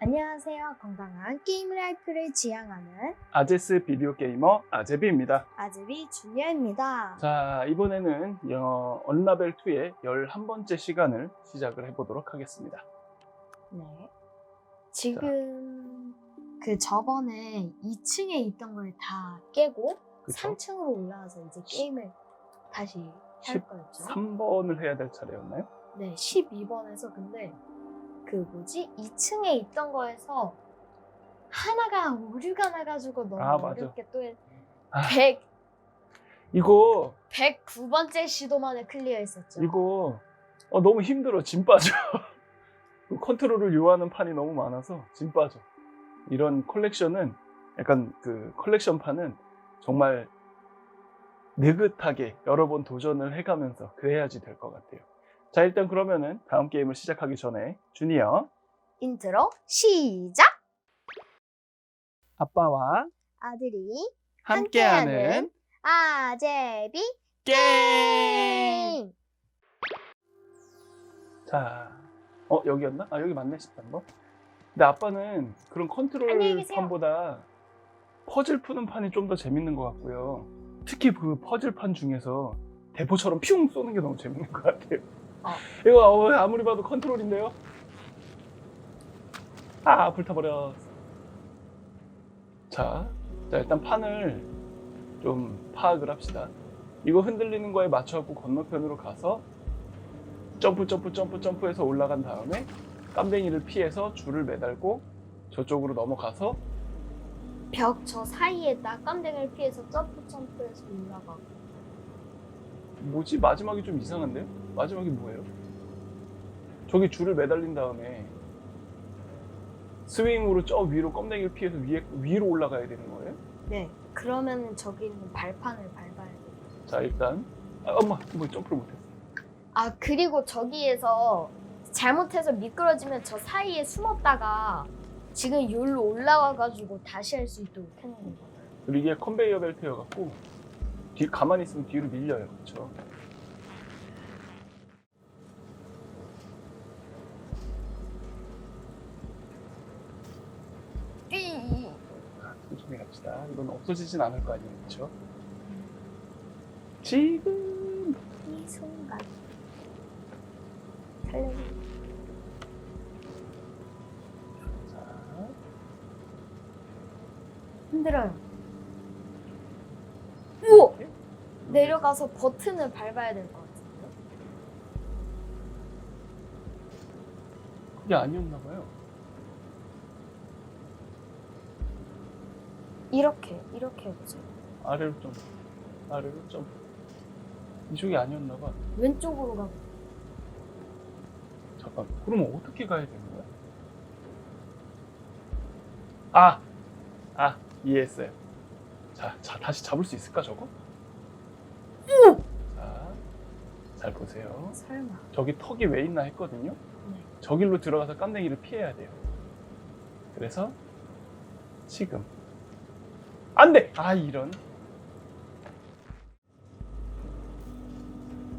안녕하세요. 건강한 게임 라이프를 지향하는 아제스 비디오 게이머 아제비입니다. 아즈비 주니아입니다. 자, 이번에는 어, 언라벨 2의 11번째 시간을 시작을 해보도록 하겠습니다. 네. 지금 그 저번에 2층에 있던 걸 다 깨고 그쵸? 3층으로 올라와서 이제 게임을 다시 할 거였죠. 3번을 해야 될 차례였나요? 네, 12번에서 근데 그 뭐지? 2층에 있던 거에서 하나가 오류가 나가지고 너무 아, 맞아. 어렵게 또 했... 아. 100, 이거, 109번째 시도 만에 클리어했었죠. 이거 어, 너무 힘들어. 짐 빠져. 그 컨트롤을 요하는 판이 너무 많아서 짐 빠져. 이런 컬렉션은 약간 그 컬렉션 판은 정말 느긋하게 여러 번 도전을 해가면서 그래야지 될 것 같아요. 자, 일단 그러면은 다음 게임을 시작하기 전에 주니어 인트로 시작! 아빠와 아들이 함께하는 아제비 게임. 자, 어 여기였나? 아 여기 맞네 13번. 근데 아빠는 그런 컨트롤 계세요. 판보다 퍼즐 푸는 판이 좀 더 재밌는 것 같고요. 특히 그 퍼즐 판 중에서 대포처럼 퓨 쏘는 게 너무 재밌는 것 같아요. 어. 이거 어, 아무리 봐도 컨트롤인데요. 아 불타버렸어. 자, 자 일단 판을 좀 파악을 합시다. 이거 흔들리는 거에 맞춰갖고 건너편으로 가서 점프 점프 점프 점프해서 올라간 다음에 깜댕이를 피해서 줄을 매달고 저쪽으로 넘어가서 벽 저 사이에 딱 깜댕이를 피해서 점프 점프해서 올라가고 뭐지 마지막이 좀 이상한데요? 마지막이 뭐예요? 저기 줄을 매달린 다음에 스윙으로 저 위로 껌댕이를 피해서 위에 위로 올라가야 되는 거예요? 네 그러면 저기 있는 발판을 밟아야 돼요 자 일단 아, 엄마 뭐 점프를 못했어. 아 그리고 저기에서 잘못해서 미끄러지면 저 사이에 숨었다가 지금 여기로 올라와가지고 다시 할 수 있도록 해놓는 거예요 그리고 이게 컨베이어 벨트여갖고 뒤 가만히 있으면 뒤로 밀려요, 그렇죠? 삐! 천천히 갑시다. 이건 없어지진 않을 거 아니에요, 그렇죠? 지금 이 순간 자, 힘들어요 우와! 내려가서 버튼을 밟아야 될 것 같은데요? 그게 아니었나 봐요. 이렇게 이렇게 해보세요 아래로 좀 아래로 좀 이쪽이 아니었나 봐. 왼쪽으로 가고 잠깐. 그러면 어떻게 가야 되는 거야? 아, 아 이해했어요. 자, 자 다시 잡을 수 있을까 저거? 자, 잘 보세요. 설마 저기 턱이 왜 있나 했거든요. 네. 저 길로 들어가서 깜댕이를 피해야 돼요. 그래서 지금 안 돼. 아 이런.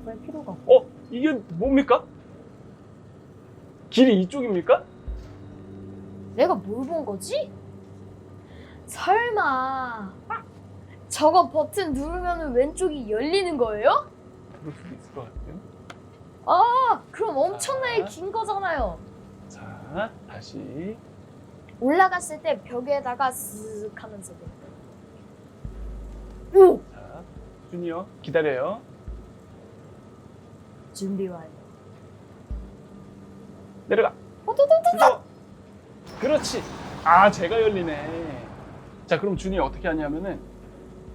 그럴 필요가 없고 어 이게 뭡니까? 길이 이쪽입니까? 내가 뭘 본 거지? 설마 저거 버튼 누르면 왼쪽이 열리는 거예요? 그럴 수도 있을 것 같아요. 아 그럼 엄청나게 아. 긴 거잖아요 자 다시 올라갔을 때 벽에다가 쓱 하면서 오! 자 주니어 기다려요. 준비 완료 내려가. 호도도도 무서워. 그렇지. 아 제가 열리네. 자 그럼 준이 어떻게 하냐면은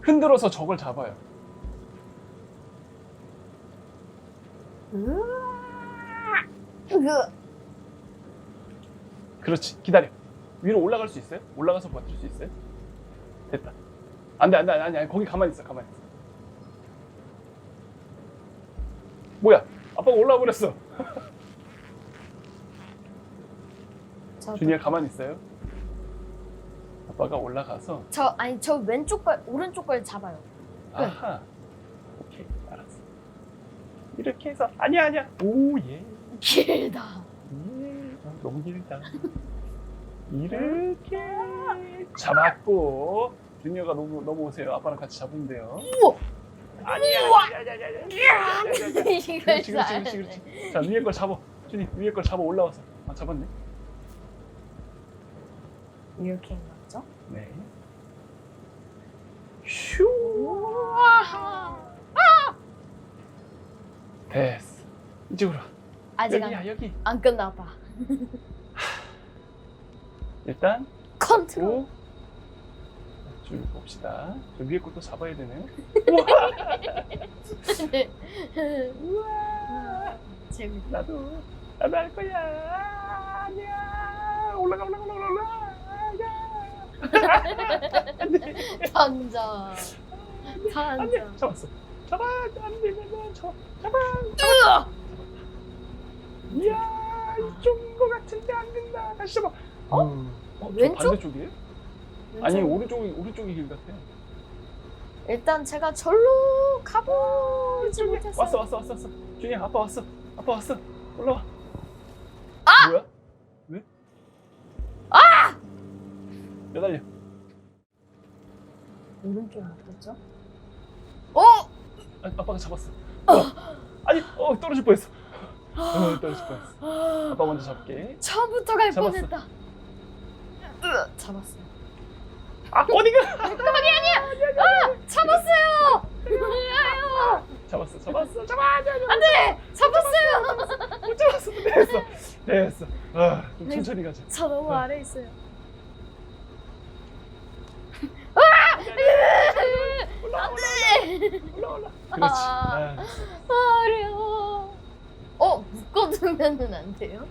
흔들어서 저걸 잡아요. 그렇지. 기다려. 위로 올라갈 수 있어요? 올라가서 버틸 수 있어요? 됐다. 안 돼 안 돼 안 돼 아니 거기 가만히 있어 가만히 있어. 뭐야? 아빠가 올라와 버렸어. 저, 준이가 가만히 있어요. 아빠가 올라가서 저 아니 저 왼쪽 걸 오른쪽 걸 잡아요 네. 아하. 오케이 알았어. 이렇게 해서 아니야 아니야. 오 예. 길다 예. 아, 너무 길다. 이렇게 잡았고 주니어가 너무 넘어오세요. 아빠랑 같이 잡으면 돼요. 우와! 아니야. 아니야, 아니야, 아니야, 아니야, 아니야, 아니야. 이걸 그렇지, 그렇지, 잘하네. 그렇지, 그렇지. 자 위에 걸 잡아. 준이 위에 걸 잡아 올라와서. 아 잡았네. 이렇게 맞죠? 네. 휴. 우와! 됐어. 이쪽으로. 와. 아직 여기야 안, 여기. 안 끝나 봐. 일단 컨트롤. 오. 줄 봅시다. 저 위에 것도 잡아야 되네요. 우와. 재밌다. 나도 나도 할 거야. 올라가 올라가 올라가. 던져. 안돼. 잡았어. 잡아 안 되면 잡아 잡아. 으아! 이야 이쪽인 거 같은데 안 된다. 다시 잡아. 어? 어, 저 왼쪽? 반대쪽이에요? 아니? 오른쪽이 오른쪽이 길 같아요. 일단 제가 절로 가보지 못했어요. 왔어 왔어 왔어 왔어. 준이 아빠 왔어. 아빠 왔어. 올라와. 아! 뭐야? 왜? 아! 매달려. 오른쪽 맞겠죠? 어! 아, 아빠가 잡았어. 어. 아니, 어 떨어질 뻔했어. 어, 떨어질 뻔했어. 아빠 먼저 잡게. 처음부터 갈 잡았어. 뻔했다. 으, 잡았어. 아 어디가? 거기 아니야. 아, 잡았어요. 아유, 잡았어, 잡았어, 잡아, 잡아, 안돼, 잡았어요. 못 잡았어. 됐어, 됐어. 아, 좀 네. 천천히 가자. 저 너무 아래 있어요. 올라, 올라, 안돼. 올라, 올라. 그렇지. 아, 어려워. 어, 묶어두면은 안 돼요?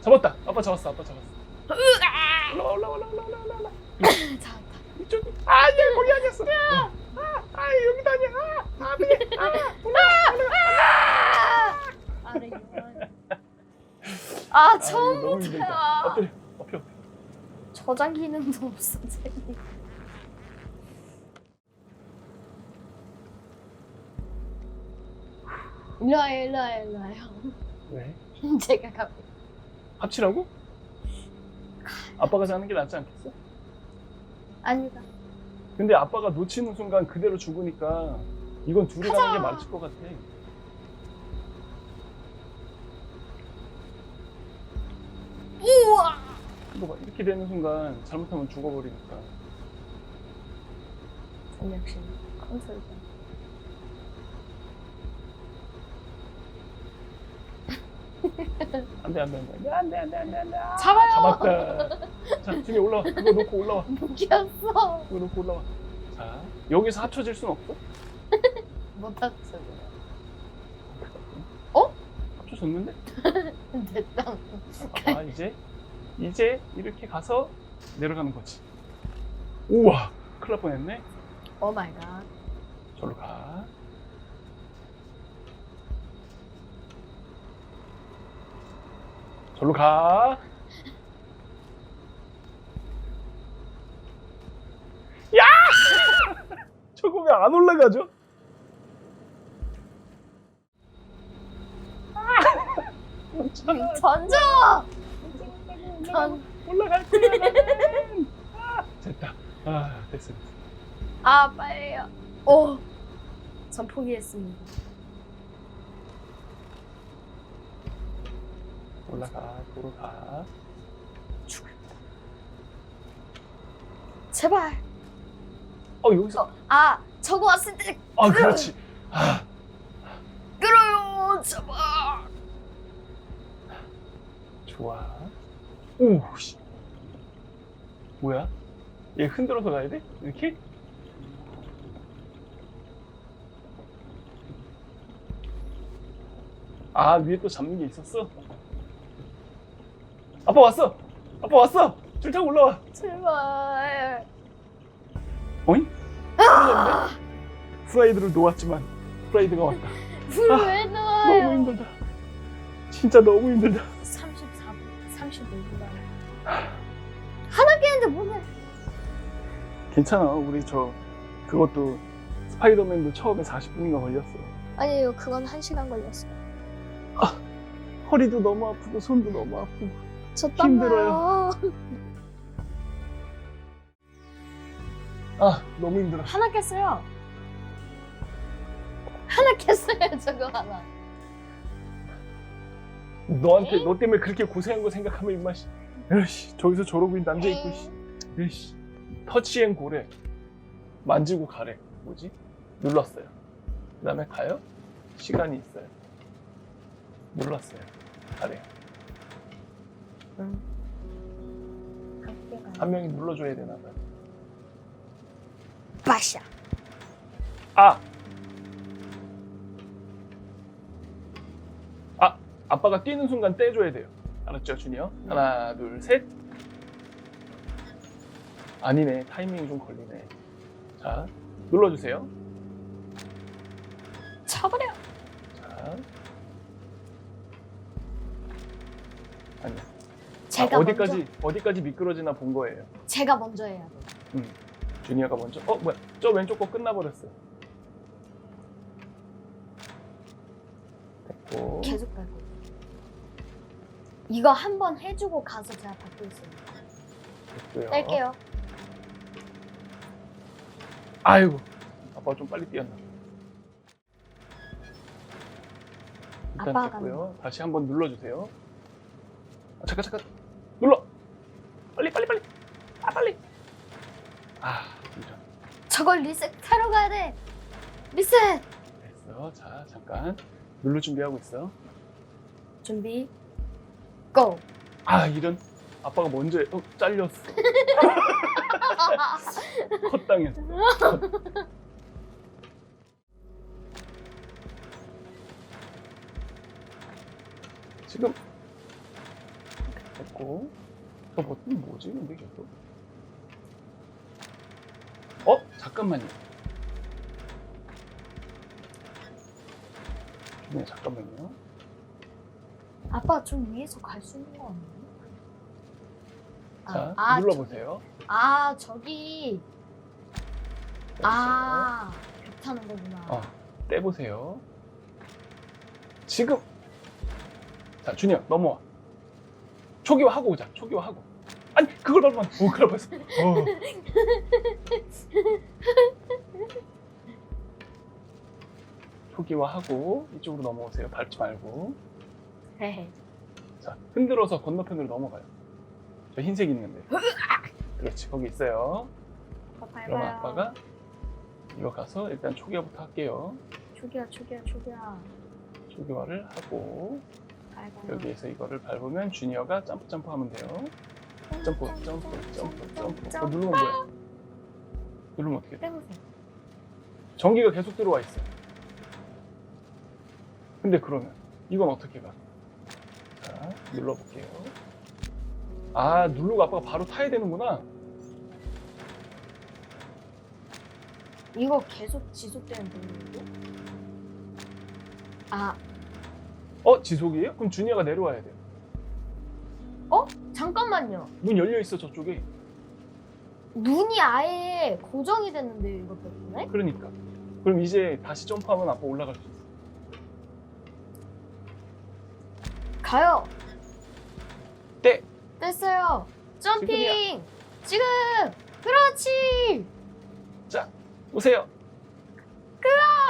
잡았다. 아빠 잡았어. 아빠 잡았어. 올라, 올라, 올라, 올라, 올라, 올라, 올라. 잡았다. 이쪽. 아, 아니야, 거기 아니었어. 아, 아, 아, 여기도 아니야. 아, 아, 그게. 아, 올라, 올라. 아래 이거. 아, 아, 이거 너무 힘들다. 처음부터야. 엎드려, 엎드려. 저장 기능도 없어, 쟤. 일로 와요, 일로 와요, 일로 와요. 왜? 제가 가고. 합치라고? 아빠가 자는 게 낫지 않겠어? 아니다. 근데 아빠가 놓치는 순간 그대로 죽으니까 이건 둘이 가는 게 맞을 것 같아. 우와! 봐, 이렇게 되는 순간 잘못하면 죽어버리니까. 역시 컨설팅. 안 돼, 안 돼, 안 돼. 안 돼, 안 돼, 안 돼, 안 돼. 아, 잡아요! 잡았다. 자, 준이 올라와. 그거 놓고 올라와. 묶였어. 그거 놓고 올라와. 자, 여기서 합쳐질 순 없어? 못했어. 합쳐졌는데? 됐다. 아, 이제, 이제 이렇게 가서 내려가는 거지. 우와, 큰일 날 뻔했네. 오 마이 갓. 저로 가. 저로 가. 야! 저거 왜 안 올라가죠? 아, 던져! 던. 올라갈 거야 나는. 아, 됐다. 아, 됐어. 됐어. 아 빨리요. 오. 전 포기했습니다. 올라가, 도로 가. 제발. 어, 여기서. 아 저거 왔을 때 아, 그렇지. 아, 끌어요. 제발. 좋아. 오, 씨. 뭐야? 얘 흔들어서 가야 돼? 이렇게? 아, 위에 또 잡는 게 있었어? 아빠 왔어! 아빠 왔어! 줄 타고 올라와! 제발. 어잉? 떨어졌네? 프라이드를 놓았지만 프라이드가 왔다. 불왜 너무 나와요? 힘들다. 진짜 너무 힘들다. 34분, 35분 하나 깨는데 뭐네? 괜찮아. 우리 저 그것도 스파이더맨도 처음에 40분인가 걸렸어. 아니에요, 그건 한 시간 걸렸어요. 허리도 너무 아프고 손도 너무 아프고 힘들어요. 아 너무 힘들어. 하나 깼어요. 하나 깼어요 저거 하나. 너한테? 너 때문에 그렇게 고생한 거 생각하면 입맛이. 에이씨 저기서 저러고 있는 남자 있고 씨. 에이씨 터치앤 고래 만지고 가래 뭐지? 눌렀어요. 그다음에 가요. 시간이 있어요. 눌렀어요. 가래. 응. 함께 한 명이 눌러줘야 되나 봐요. 빠샤. 아! 아! 아빠가 뛰는 순간 떼줘야 돼요. 알았죠, 준이요? 네. 하나, 둘, 셋. 아니네. 타이밍이 좀 걸리네. 자, 눌러주세요. 쳐버려. 자. 아니야. 제가 아, 어디까지, 먼저. 어디까지 미끄러지나 본 거예요. 제가 먼저 해야 돼. 주니어가 먼저. 어, 뭐야. 저 왼쪽 거 끝나버렸어. 됐고. 계속 갈 거예요. 이거 한 번 해주고 가서 제가 받고 있어요. 됐고요. 뗄게요. 아이고 아빠가 좀 빨리 뛰었나 일단 아빠가 됐고요 다시 한번 눌러주세요 아, 잠깐 잠깐 눌러 빨리 빨리 빨리 아 빨리 아 이런 저걸 리셋하러 가야 돼. 리셋. 됐어 자 잠깐 누를 준비하고 있어 준비. 고. 아 이런 아빠가 먼저 해. 어, 잘렸어 컷당했어 지금 됐고 저 버튼 뭐지 근데 계속 어 잠깐만요 네 잠깐만요 아빠 좀 위에서 갈 수 있는 거 없나요? 자 아, 눌러보세요 저기, 아 저기. 아벽 타는 거구나. 어, 떼보세요. 지금. 자, 준이야, 넘어와. 초기화하고 오자. 초기화하고. 아니, 그걸 밟으면. 오, 그걸 밟았어. 어. 초기화하고 이쪽으로 넘어오세요. 밟지 말고. 헤헤. 자, 흔들어서 건너편으로 넘어가요. 저 흰색 있는데. 그렇지, 거기 있어요. 아빠 그럼 밟아요. 아빠가 이거 가서 일단 초기화부터 할게요. 초기야 초기야 초기야. 초기화를 하고. 여기에서 이거를 밟으면 주니어가 점프 점프 하면 돼요. 점프 점프 점프 점프. 어, 누르면 뭐야? 누르면 어떻게 돼? 빼보세요. 전기가 계속 들어와 있어. 근데 그러면 이건 어떻게 가? 자 눌러볼게요. 아 누르고 아빠가 바로 타야 되는구나. 이거 계속 지속되는 분이고. 아 어 지속이에요? 그럼 주니어가 내려와야 돼요. 잠깐만요. 문 열려 있어 저쪽에. 눈이 아예 고정이 됐는데 이거 때문에? 그러니까. 그럼 이제 다시 점프하면 아빠 올라갈 수 있어. 가요. 떼. 됐어요. 점핑. 지금. 그렇지. 오세요.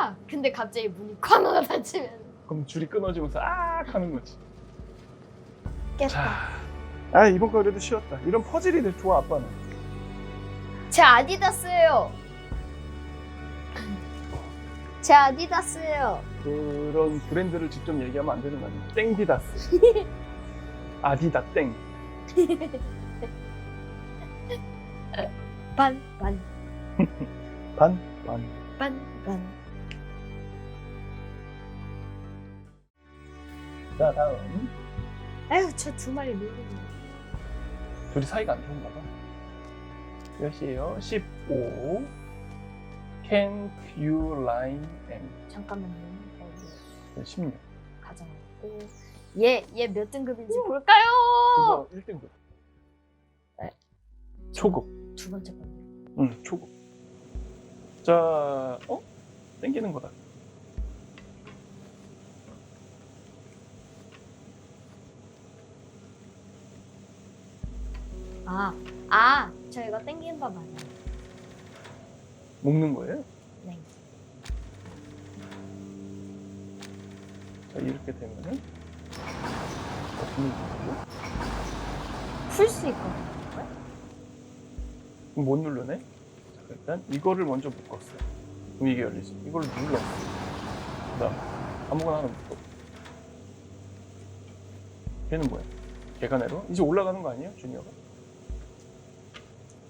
아, 근데 갑자기 문이 쾅 하고 닫히면 그럼 줄이 끊어지면서 아 하는 거지. 깼다. 자, 아 이번 거 그래도 쉬웠다. 이런 퍼즐이 되게 좋아 아빠는. 제 아디다스예요. 제 아디다스예요. 그런 브랜드를 직접 얘기하면 안 되는 거 아니야? 땡디다스. 아디다 땡. 반, 반, 반, 반. 반, 반. 자 다음. 아유, 저두 마리 놀고 둘이 사이가 안 좋은가 봐. 몇 시에요? 15. Can't you line and 잠깐만요. 여기 16. 가져가고. 얘, 얘 몇 등급인지 볼까요? 그거 1등급. 네. 초급. 두 번째 거. 응, 초급. 자, 어? 땡기는 거다. 아, 아, 저 이거 땡기는 법 알아요. 먹는 거예요? 네. 자 이렇게 되면은 어떻게 누르죠? 풀 수 있거든요. 그럼 못 누르네? 자, 일단 이거를 먼저 묶었어요. 그럼 이게 열리지. 이걸 눌렀어. 그 다음 아무거나 하나 묶어. 걔는 뭐야? 걔가 내려? 이제 올라가는 거 아니에요? 주니어가?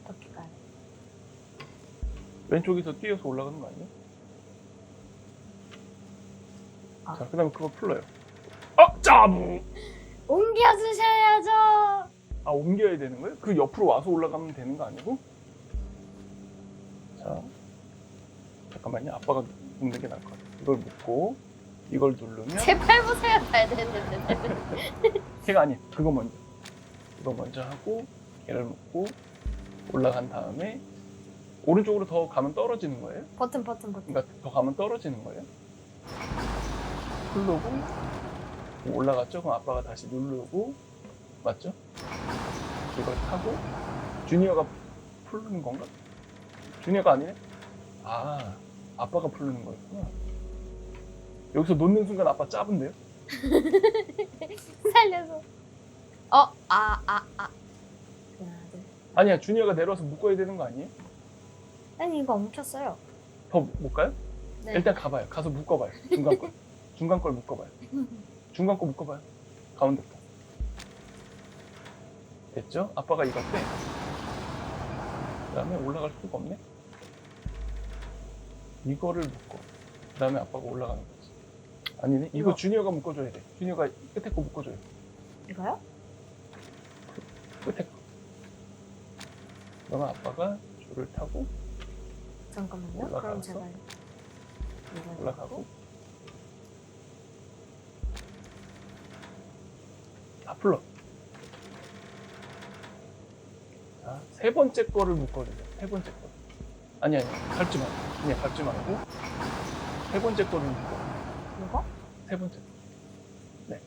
어떻게 가요? 왼쪽에서 뛰어서 올라가는 거 아니에요? 아. 자, 그 다음에 그거 풀러요. 아! 짜부! 옮겨주셔야죠. 아, 옮겨야 되는 거예요? 그 옆으로 와서 올라가면 되는 거 아니고? 자, 잠깐만요. 아빠가 묶는 게 나을 것 같아요. 이걸 묶고, 이걸 누르면, 제팔 보세요. 잘 됐는데. 걔가 아니에요. 그거 먼저. 이거 먼저 하고, 걔를 묶고, 올라간 다음에, 오른쪽으로 더 가면 떨어지는 거예요? 버튼, 버튼, 버튼. 그러니까 더 가면 떨어지는 거예요? 누르고, 올라갔죠? 그럼 아빠가 다시 누르고, 맞죠? 이걸 타고, 주니어가 풀는 건가? 주니어가 아니네? 아, 아빠가 풀는 거였구나. 여기서 놓는 순간 아빠 짜은데요? 살려서. 어, 아, 아, 아. 하나, 둘. 아니야, 주니어가 내려와서 묶어야 되는 거 아니에요? 아니 이거 엉켰어요. 더 묶을까요? 네. 일단 가봐요. 가서 묶어봐요. 중간 걸. 중간 걸 묶어봐요. 중간 거 묶어봐요. 가운데 거. 됐죠? 아빠가 이거 빼. 그 다음에 올라갈 수가 없네? 이거를 묶어. 그 다음에 아빠가 올라가는 거지. 아니네? 이거 이거. 주니어가 묶어줘야 돼. 주니어가 끝에 거 묶어줘요. 이거요? 끝에 거. 그러면 아빠가 줄을 타고 잠깐만요. 그럼 올라가서. 제가 이거 올라가고 다 풀러. 자, 세 번째 거를 묶어주세요. 세 번째 거. 아니, 아니, 밟지 말고. 그냥 밟지 말고. 세 번째 거를 묶어. 이거? 세 번째 거. 네.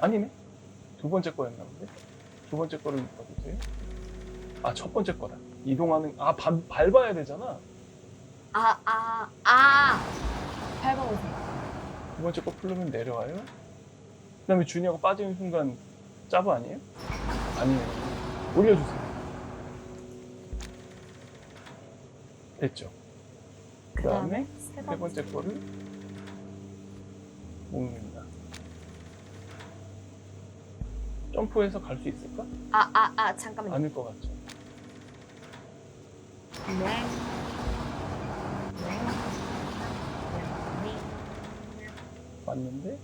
아니네. 두 번째 거였나 본데? 두 번째 거를 묶어주세요. 아, 첫 번째 거다. 이동하는, 아, 밟, 밟아야 되잖아. 아, 아, 아. 밟아보세요. 두 번째 거 풀르면 내려와요. 그 다음에 주니어가 빠지는 순간 짜부 아니에요? 아니에요. 올려주세요. 됐죠? 그 다음에 세 세 번째 거를 묶는다. 점프해서 갈 수 있을까? 아, 아, 아, 잠깐만요. 아닐 것 같죠? 맞는데?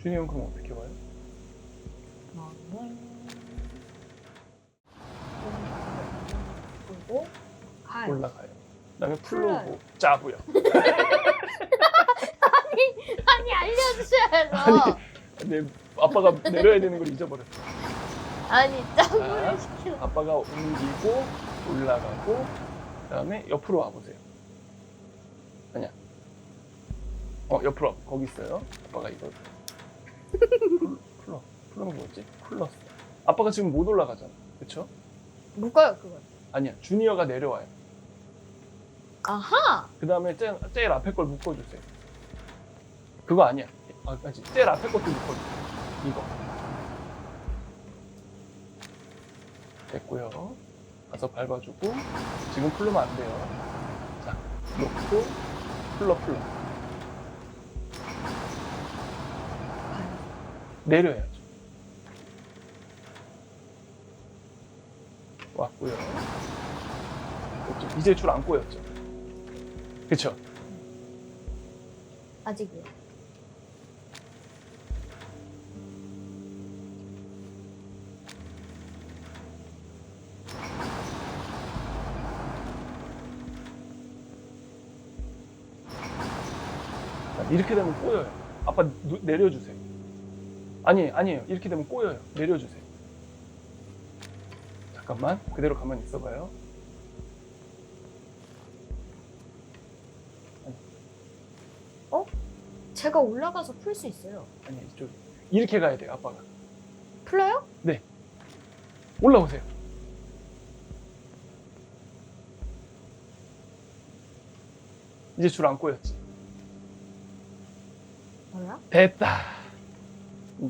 주니어는 그럼 어떻게? 네. 그리고 가요. 올라가요. 그 다음에 풀러요. 풀르고 짜부요. 아니 알려주셔야죠. 아니. 근데 아빠가 내려야 되는 걸 잊어버렸어. 아니 짜고를 아. 시키는. 아빠가 옮기고 올라가고 그다음에 옆으로 와보세요. 아니야. 어 옆으로 와. 거기 있어요. 아빠가 이걸 풀- 풀러 풀러는 뭐였지? 풀렀어. 아빠가 지금 못 올라가잖아. 그쵸? 묶어요 그걸. 아니야. 주니어가 내려와요. 아하. 그 다음에 제일, 제일 앞에 걸 묶어주세요. 그거 아니야. 아, 아니, 제일 앞에 것도 묶어주세요. 이거. 됐고요. 가서 밟아주고 지금 풀르면 안 돼요. 자, 놓고 풀러 풀러. 내려야죠. 왔고요. 됐죠? 이제 줄 안 꼬였죠. 그쵸? 아직이요. 이렇게 되면 꼬여요. 아빠 누- 내려주세요. 아니, 아니에요. 이렇게 되면 꼬여요. 내려주세요. 잠깐만. 그대로 가만히 있어봐요. 제가 올라가서 풀 수 있어요. 아니, 이쪽. 이렇게 가야 돼요, 아빠가. 풀어요? 올라오세요. 이제 줄 안 꼬였지. 뭐야? 됐다.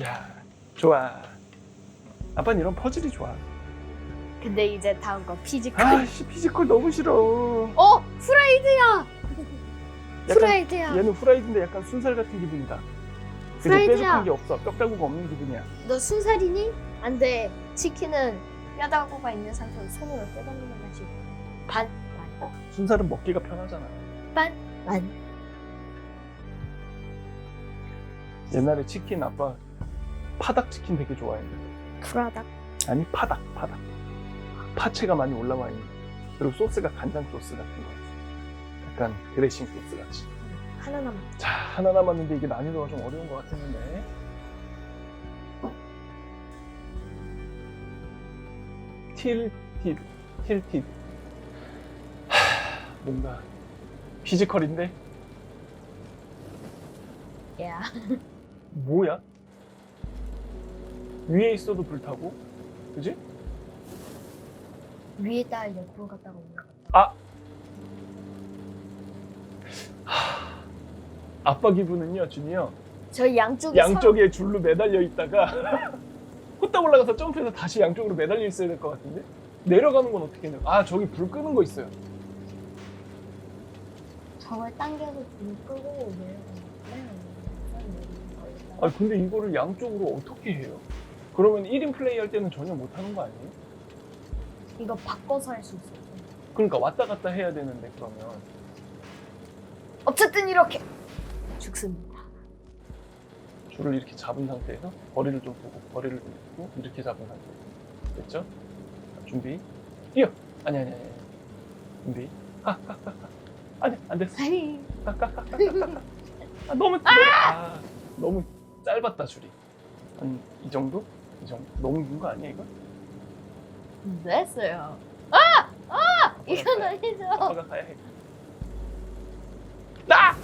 야, 좋아. 아빠는 이런 퍼즐이 좋아. 근데 이제 다음 거 피지컬. 아씨, 피지컬 너무 싫어. 어 프라이드야. 약간 프라이드야. 얘는 후라이드인데 약간 순살 같은 기분이다. 그래서. 뾰족한 게 없어. 뼈다구가 없는 기분이야. 너 순살이니? 안 돼. 치킨은 뼈다구가 있는 상태로 손으로 뜯어먹는 맛이 반, 반, 순살은 먹기가 편하잖아. 반, 반. 옛날에 치킨 아빠 파닭 치킨 되게 좋아했는데. 프라닭. 아니 파닭, 파닭. 파채가 많이 올라와 있는. 그리고 소스가 간장 소스 같은 거. 약간 드레싱 소스 같이. 하나 남았. 자, 하나 남았는데 이게 난이도가 좀 어려운 것 같았는데. 틸티드, 틸티드. 하, 뭔가 피지컬인데 야. 뭐야? 위에 있어도 불타고, 그지? 위에다 옆으로 갔다가 올라갔다. 아! 아빠 기분은요, 준이요. 저희 양쪽에 양쪽에 줄로 매달려 있다가 후딱 올라가서 점프해서 다시 양쪽으로 매달려 있어야 될 것 같은데 내려가는 건 어떻게 해요? 아 저기 불 끄는 거 있어요. 서 저걸 당겨서 불 끄고 내려가는 아 근데 이거를 양쪽으로 어떻게 해요? 그러면 1인 플레이 할 때는 전혀 못 하는 거 아니에요? 이거 바꿔서 할 수 있어요. 그러니까 왔다 갔다 해야 되는데 그러면 어쨌든 이렇게 죽습니다. 줄을 이렇게 잡은 상태에서 거리를 좀 보고 거리를 좀 보고 이렇게 잡은 상태에서 됐죠? 자, 준비 뛰어 아니 아니 아니 준비 아니 안 됐어 아니 아, 너무 아! 너무 짧았다 줄이 한 이 정도 이 정도 너무 긴 거 아니야 이거? 됐어요. 아! 아! 이건 아니죠. 아빠가 가야 해. 나!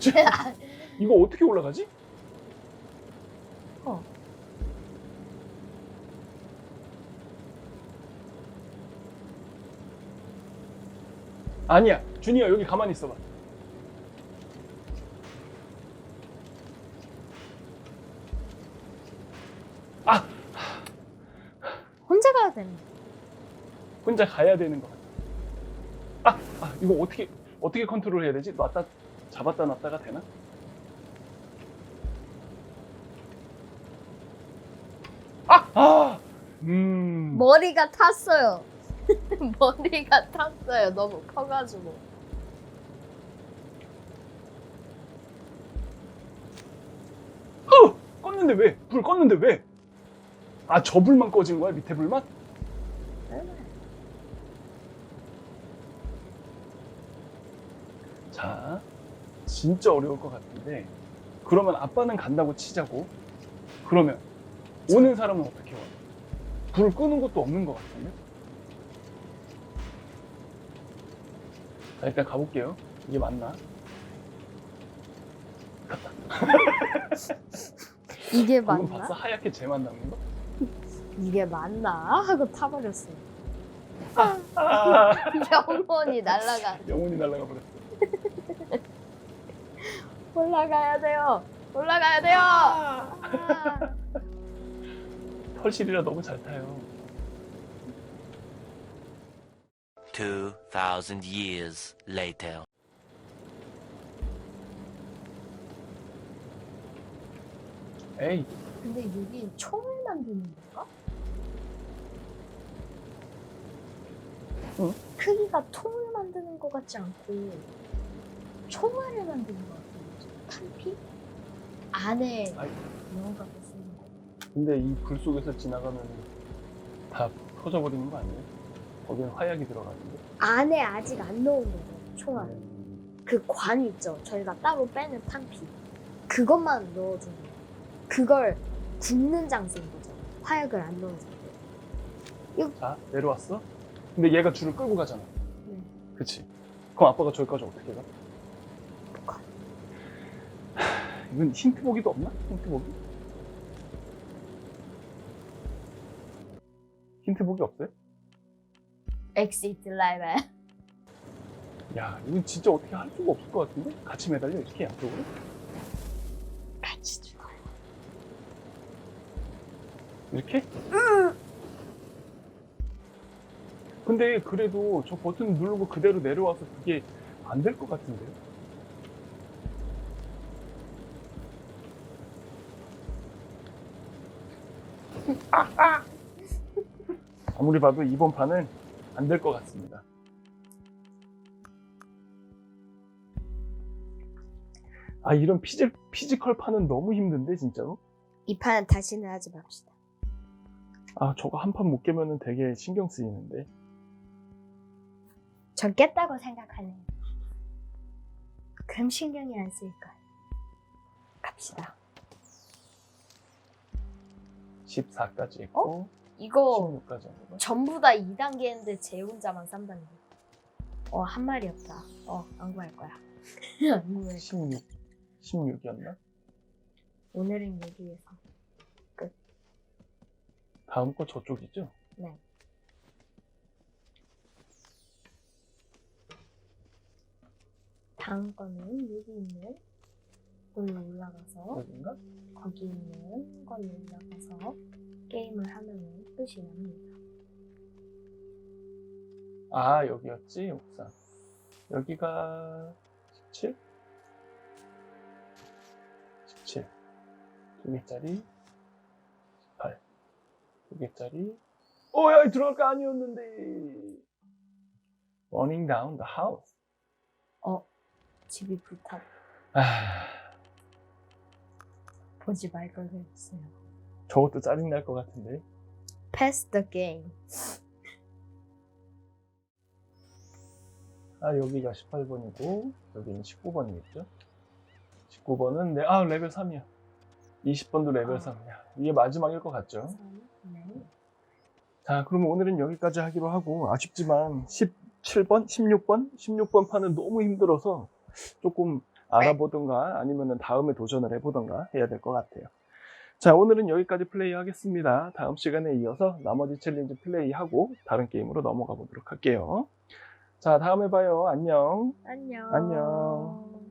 이거 어떻게 올라가지? 어. 아니야. 준이야, 여기 가만히 있어봐. 아! 혼자 가야 되는 혼자 가야 되는 것 같아. 아! 아, 이거 어떻게, 어떻게 컨트롤 해야 되지? 놨다, 잡았다 놨다가 되나? 아! 아! 음. 머리가 탔어요. 머리가 탔어요. 너무 커가지고. 어! 껐는데 왜? 불 껐는데 왜? 아, 저 불만 꺼진 거야? 밑에 불만? 자, 진짜 어려울 것 같은데, 그러면 아빠는 간다고 치자고. 그러면 오는 사람은 어떻게 와? 불 끄는 것도 없는 것 같은데? 자, 일단 가볼게요. 이게 맞나? 이게 방금 맞나? 봤어? 하얗게 쟤만 남는 거? 이게 맞나? 하고 타버렸어요. 아, 영원히 날아가. 영혼이 날아가 버렸어. 올라가야 돼요. 올라가야 돼요. 아. 털실이라 너무 잘 타요. 2,000 years later. 에이, 근데 여기 총을 만드는 건가? 응? 크기가 통을 만드는 것 같지 않고 총알을 만드는 것 같아요. 탄피? 안에 아이. 뭔가 쓰는 거. 근데 이 불 속에서 지나가면 다 터져버리는 거 아니에요? 거기는 화약이 들어가는데. 안에 아직 안 넣은 거죠. 총알. 그관 있죠. 저희가 따로 빼는 탄피. 그것만 넣어주는 거예요. 그걸 굽는 장소인 거죠. 화약을 안 넣은 상태. 자, 내려왔어? 근데 얘가 줄을 끌고 가잖아. 네. 그치? 그럼 아빠가 저기까지 어떻게 가? 하, 이건 힌트 보기도 없나? 힌트 보기? 힌트 보기 없어요? 엑시트 레벨. 야, 이건 진짜 어떻게 할 수가 없을 것 같은데? 같이 매달려, 이렇게 양쪽으로? 같이 죽어요. 이렇게? 근데 그래도 저 버튼 누르고 그대로 내려와서 그게 안 될 것 같은데요? 아무리 봐도 이번 판은 안 될 것 같습니다. 아, 이런 피지, 피지컬 판은 너무 힘든데, 진짜로? 이 판은 다시는 하지 맙시다. 아, 저거 한 판 못 깨면은 되게 신경 쓰이는데. 전 깼다고 생각하네요. 그럼 신경이 안 쓰일 거예요. 갑시다. 14까지 있고, 이거 16까지 하는 거. 전부 다 2단계인데 제 혼자만 3단계. 어, 한 마리 없다. 어, 안 구할 거야. 안 구할 거야. 16, 16이었나? 오늘은 여기에서. 다음 거 저쪽이죠? 네. 다음 거는 여기 있는 걸로 올라가서 여긴가? 거기 있는 걸로 올라가서 게임을 하면 끝이 납니다. 아, 여기였지, 옥상. 여기가 17? 17. 두 개짜리 18. 두 개짜리. 오, 야, 들어갈 거 아니었는데. Running down the house. 어, 집이 불타. 아, 보지 말 걸 그랬어요. 저것도 짜증 날 것 같은데. Pass the game. 아, 여기가 18번이고, 여기는 19번이겠죠? 19번은, 네, 아, 레벨 3이야. 20번도 레벨 아. 3이야. 이게 마지막일 것 같죠? 네. 자, 그럼 오늘은 여기까지 하기로 하고, 아쉽지만, 17번? 16번? 16번 판은 너무 힘들어서, 조금 알아보던가, 아니면은 다음에 도전을 해보던가 해야 될 것 같아요. 자, 오늘은 여기까지 플레이 하겠습니다. 다음 시간에 이어서 나머지 챌린지 플레이하고, 다른 게임으로 넘어가 보도록 할게요. 자, 다음에 봐요. 안녕. 안녕. 안녕.